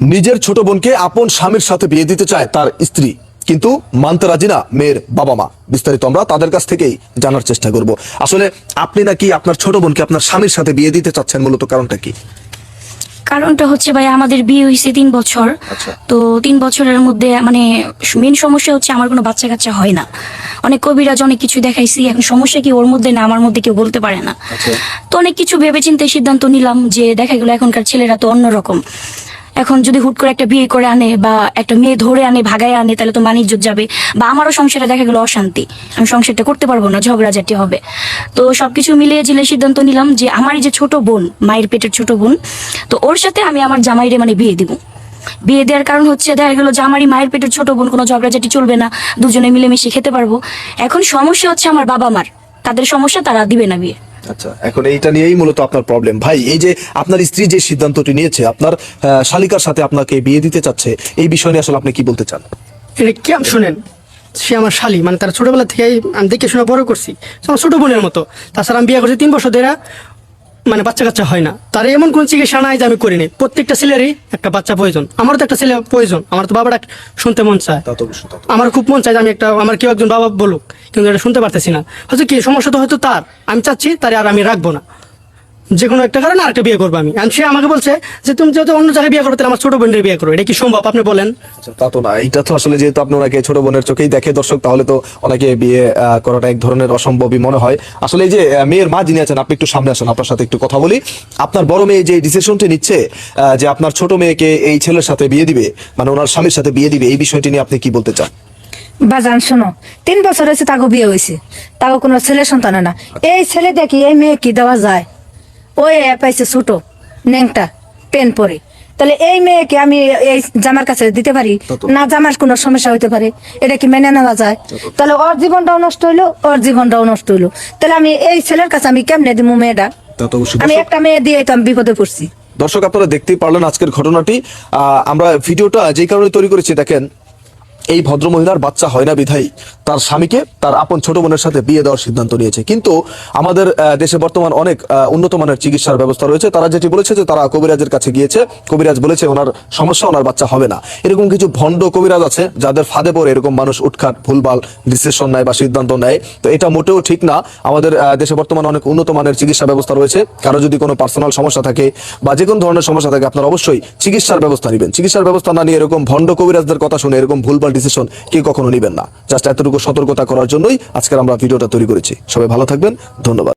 নিজের ছোট বোনকে আপন স্বামীর সাথে বিয়ে দিতে চায় তার স্ত্রী। কিন্তু মানতে রাজি না মেয়ের বাবা মা বিস্তারিত আমরা তাদের কাছ থেকেই জানার চেষ্টা করব। আসলে আপনি নাকি আপনার ছোট বোনকে আপনার স্বামীর সাথে বিয়ে দিতে চাচ্ছেন মূলত কারণটা কি? কারণটা হচ্ছে ভাই আমাদের বিয়ে হয়েছে তিন বছর। আচ্ছা। তো তিন বছরের মধ্যে মানে মেন সমস্যা হচ্ছে আমার কোনো বাচ্চা কাচ্চা হয় না। অনেক কবিরাজ অনেক কিছু দেখাইছি এখন সমস্যা কি ওর মধ্যে না আমার মধ্যে কেউ বলতে পারে না। আচ্ছা। তো অনেক কিছু ভেবে চিন্তে সিদ্ধান্ত নিলাম যে দেখা গেলো এখনকার ছেলেরা তো অন্যরকম। এখন যদি হুট করে একটা বিয়ে করে আনে বা একটা মেয়ে ধরে আনে, ভাগায় আনে, তাহলে তো মানিজ্য যাবে। বা আমারও সংসারে দেখা গেলো অশান্তি। আমি সংসারটা করতে পারব না, ঝগড়াঝাটি হবে। তো সবকিছু মিলিয়ে জিলে সিদ্ধান্ত নিলাম যে আমার এই যে ছোট বোন, মায়ের পেটের ছোট বোন, তো ওর সাথে আমি আমার জামাইরে মানে বিয়ে দিব। বিয়ে দেওয়ার কারণ হচ্ছে দেখা গেলো যে আমারই মায়ের পেটের ছোট বোন, কোনো ঝগড়াঝাটি চলবে না, দুজনে মিলেমিশে খেতে পারব। এখন সমস্যা হচ্ছে আমার বাবা মার তাদের সমস্যা তারা দিবে না বিয়ে। আচ্ছা এখন এইটা নিয়েই মূলত আপনার প্রবলেম ভাই, এই যে আপনার স্ত্রী যে সিদ্ধান্তটি নিয়েছে, আপনার শালিকার সাথে আপনাকে বিয়ে দিতে চাচ্ছে, এই বিষয় নিয়ে আসলে আপনি কি বলতে চান? এটা কি শোনেন, সে আমার শালি মানে তার ছোটবেলা থেকে আমি দেখে শুনে বড় করছি আমার ছোট বোনের মতো। তাছাড়া আমি বিয়ে করছি তিন বছর ধরে মানে বাচ্চা কাচ্চা হয় না। তার এমন কোন চিকিৎসা নাই যে আমি করিনি। প্রত্যেকটা ছেলেরই একটা বাচ্চা প্রয়োজন। আমারও তো একটা ছেলে প্রয়োজন। আমার তো বাবাটা শুনতে মন চায়। আমার খুব মন চায় যে আমি একটা আমার কেউ একজন বাবা বলুক কিন্তু এটা শুনতে পারতেছি না। হয়তো কি সমস্যা তো হয়তো তার। আমি চাচ্ছি তার আর আমি রাখব না। যে কোনো একটা কারণে আরেকটা বিয়ে করব আমি। সে আমাকে বলছে যে তুমি যেহেতু অন্য জায়গায় বিয়ে করো তাহলে আমার ছোট বোনের বিয়ে করো। এটা কি সম্ভব? আপনি বলেন। আচ্ছা, তা তো না। এটা তো আসলে যেহেতু আপনি ওনাকে ছোট বোনের চোখেই দেখে দর্শক তাহলে তো ওনাকে বিয়ে করাটা এক ধরনের অসম্ভবই মনে হয়। আসলে এই যে মেয়ের মা যিনি আছেন আপনি একটু সামনে আসেন আপনার সাথে একটু কথা বলি। আপনার বড় মেয়ে যে ডিসিশনটি নিচ্ছে যে আপনার ছোট মেয়েকে এই ছেলের সাথে বিয়ে দিবে মানে ওনার স্বামীর সাথে বিয়ে দিবে এই বিষয়টি নিয়ে আপনি কি বলতে চান? বাজান শোনো তিন বছর হয়েছে তাকে বিয়ে হয়েছে তাকে কোনো ছেলে সন্তান না। এই ছেলে দেখি এই মেয়ে কি দেওয়া যায়? ওই পাইছে ছোট নেংটা পেন পরে। তাহলে এই মেয়েকে আমি এই জামার কাছে দিতে পারি? না জামার কোনো সমস্যা হইতে পারে? এটা কি মেনে নেওয়া যায়? তাহলে ওর জীবনটাও নষ্ট হইল ওর জীবনটাও নষ্ট হইল। তাহলে আমি এই ছেলের কাছে আমি কেমনে দিব মেয়েটা? আমি একটা মেয়ে দিয়ে তো আমি বিপদে পড়ছি। দর্শক আপনারা দেখতেই পারলেন আজকের ঘটনাটি। আমরা ভিডিওটা যেই কারণে তৈরি করেছি দেখেন এই ভদ্র মহিলার বাচ্চা হয় না বিধাই তার স্বামীকে তার আপন ছোট বোনের সাথে বিয়ে দেওয়ার সিদ্ধান্ত নিয়েছে। কিন্তু আমাদের দেশে বর্তমান অনেক উন্নত মানের চিকিৎসার ব্যবস্থা রয়েছে। তারা যেটি বলেছে যে তারা কবিরাজের কাছে গিয়েছে। কবিরাজ বলেছে ওনার সমস্যা, ওনার বাচ্চা হবে না। এরকম কিছু ভণ্ড কবিরাজ আছে, যাদের ফাঁদে পড়ে এরকম মানুষ উৎখাট ভুলভাল ডিসিশন নেয় বা সিদ্ধান্ত নেয়। তো এটা মোটেও ঠিক না। আমাদের দেশে বর্তমানে অনেক উন্নত মানের চিকিৎসা ব্যবস্থা রয়েছে। কারও যদি কোনো পার্সোনাল সমস্যা থাকে বা যে কোনো ধরনের সমস্যা থাকে, আপনার অবশ্যই চিকিৎসার ব্যবস্থা নেবেন। চিকিৎসার ব্যবস্থা না নিয়ে এরকম ভণ্ড কবিরাজদের কথা শুনে, এরকম ভুলভাল ডিসিশন কেউ কখনো নেবেন না। জাস্ট এতটুকু সতর্কতা করার জন্যই আজকের আমরা ভিডিওটা তৈরি করেছি। সবাই ভালো থাকবেন, ধন্যবাদ।